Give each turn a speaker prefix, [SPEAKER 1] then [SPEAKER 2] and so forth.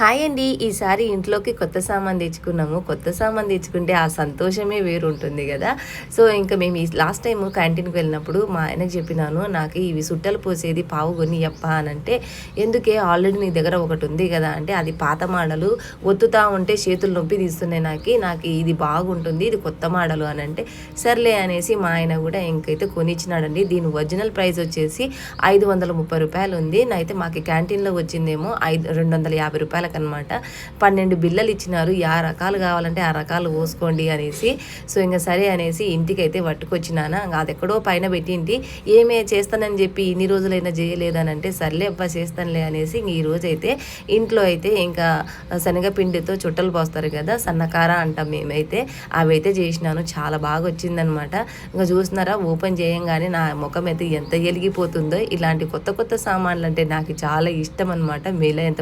[SPEAKER 1] Hi అండి. ఈసారి ఇంట్లోకి కొత్త సామాన్ తెచ్చుకున్నాము. కొత్త సామాన్ తెచ్చుకుంటే ఆ సంతోషమే వేరు ఉంటుంది కదా. సో ఇంకా మేము ఈ లాస్ట్ టైం క్యాంటీన్కి వెళ్ళినప్పుడు మా ఆయనకి చెప్పినాను నాకు ఇవి సుట్టలు పోసేది పావు కొని అప్ప అని అంటే ఎందుకే? ఆల్రెడీ నీ దగ్గర ఒకటి ఉంది కదా అంటే అది పాత మాడలు ఒత్తుతా ఉంటే చేతులు నొప్పి తీస్తున్నాయి నాకు. నాకు ఇది బాగుంటుంది ఇది కొత్త మాడలు అని అంటే సర్లే అనేసి మా ఆయన కూడా ఇంకైతే కొనిచ్చినాడండి. దీని ఒరిజినల్ ప్రైస్ వచ్చేసి ఐదు వందల ముప్పై రూపాయలు ఉంది. అయితే మాకు క్యాంటీన్లో వచ్చిందేమో ఐదు రెండు వందల యాభై రూపాయలు అనమాట పన్నెండు బిల్లలు ఇచ్చినారు. యా రకాలు కావాలంటే ఆ రకాలు పోసుకోండి అనేసి. సో ఇంకా సరే అనేసి ఇంటికి అయితే పట్టుకొచ్చినానా అది ఎక్కడో పైన పెట్టింటి. ఏమే చేస్తానని చెప్పి ఇన్ని రోజులైనా చేయలేదని అంటే సర్లే అబ్బా చేస్తానులే అనేసి ఇంక ఈ రోజు అయితే ఇంట్లో అయితే ఇంకా శనగపిండితో చుట్టలు పోస్తారు కదా సన్నకార అంటాం మేమైతే. అవి అయితే చేసినాను. చాలా బాగా వచ్చిందనమాట ఇంకా చూస్తున్నారా ఓపెన్ చేయంగానే నా ముఖం అయితే ఎంత ఎలిగిపోతుందో. ఇలాంటి కొత్త కొత్త సామాన్లు అంటే నాకు చాలా ఇష్టం అనమాట మీలో ఎంత